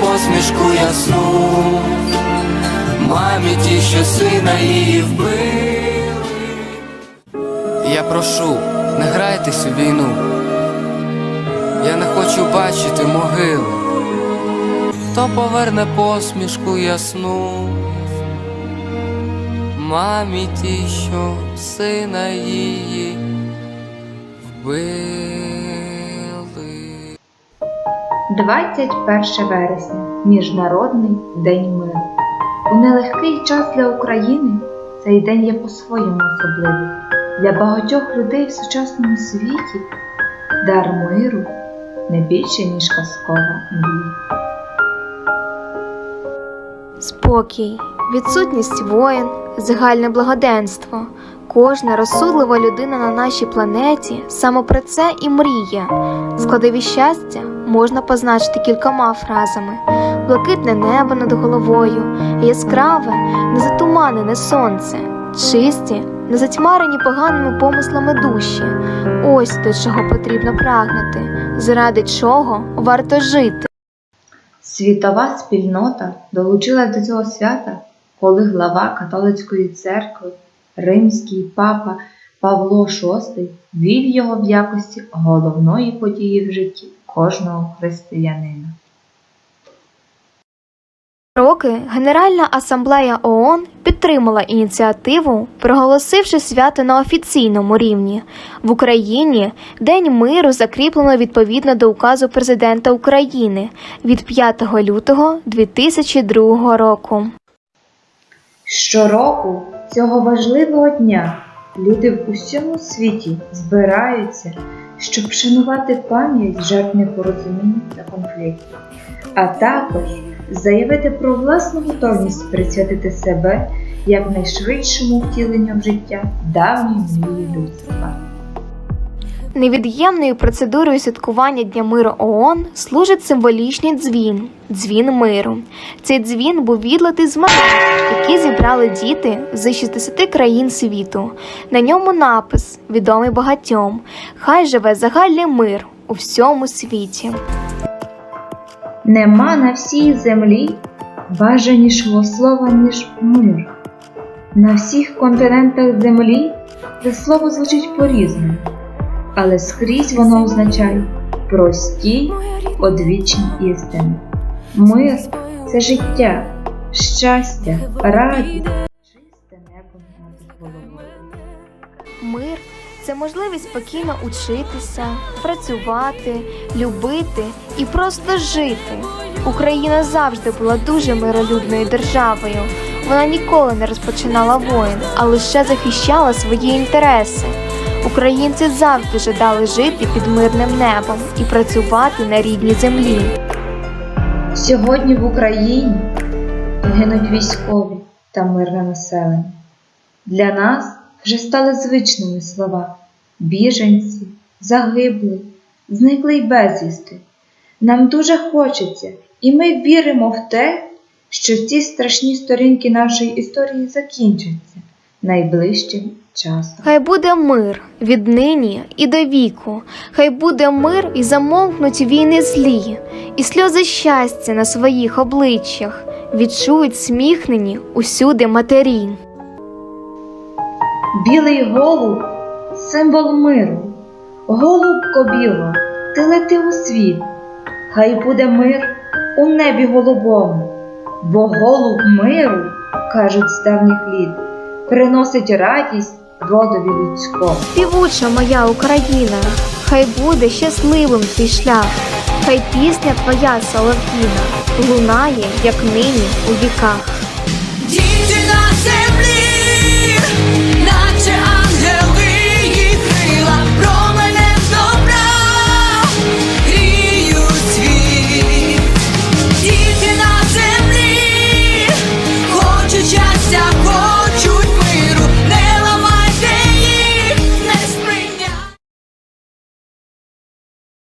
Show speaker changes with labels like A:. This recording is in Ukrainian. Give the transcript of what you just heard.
A: посмішку ясну, мамі ті, що сина її вбили. Я прошу, не грайтесь у війну. Я не хочу бачити могили. Хто поверне посмішку ясну? Мамі ті, що сина її вбили.
B: 21 вересня Міжнародний день миру. У нелегкий час для України цей день є по-своєму особливий. Для багатьох людей в сучасному світі дар миру не більше, ніж казкова мрія.
C: Спокій, відсутність воїн, загальне благоденство. Кожна розсудлива людина на нашій планеті саме про це і мріє. Складові щастя можна позначити кількома фразами: блакитне небо над головою, яскраве, незатуманене сонце, чисті, незатьмарені поганими помислами душі. Ось до чого потрібно прагнути, заради чого варто жити.
B: Світова спільнота долучилась до цього свята, коли глава католицької церкви, римський папа Павло VI вів його в якості головної події в житті кожного християнина.
C: роки Генеральна асамблея ООН підтримала ініціативу, проголосивши свято на офіційному рівні. В Україні День миру закріплено відповідно до указу президента України від 5 лютого 2002 року.
B: Щороку цього важливого дня люди в усьому світі збираються, щоб вшанувати пам'ять жертв непорозумінь та конфліктів, а також заявити про власну готовність присвятити себе якнайшвидшому втіленням життя давньої мрії людства.
C: Невід'ємною процедурою святкування Дня миру ООН служить символічний дзвін дзвін миру. Цей дзвін був відлитий з монет, які зібрали діти з 60 країн світу. На ньому напис, відомий багатьом: Хай живе загальний мир у всьому світі.
B: Нема на всій землі бажанішого слова, ніж мир. На всіх континентах землі це слово звучить по-різному, але скрізь воно означає прості, одвічні істини. Мир це життя, щастя, радість, чисте небо.
C: Мир це можливість спокійно учитися, працювати, любити і просто жити. Україна завжди була дуже миролюбною державою. Вона ніколи не розпочинала воїн, а лише захищала свої інтереси. Українці завжди жадали жити під мирним небом і працювати на рідній землі.
B: Сьогодні в Україні гинуть військові та мирне населення. Для нас вже стали звичними слова біженці, загиблі, зниклий безвісти. Нам дуже хочеться, і ми віримо в те, що ці страшні сторінки нашої історії закінчаться найближчим часом.
C: Хай буде мир віднині і до віку, хай буде мир і замовкнуть війни злі, і сльози щастя на своїх обличчях відчують сміхнені усюди матері.
B: Білий голуб символ миру. Голубко біло, ти лети у світ. Хай буде мир у небі голубому, бо голуб миру, кажуть з давніх літ, приносить радість родові людському.
C: Співуча моя Україна, хай буде щасливим твій шлях, хай пісня твоя солов'їна лунає, як нині у віках.
D: Діти на землі, на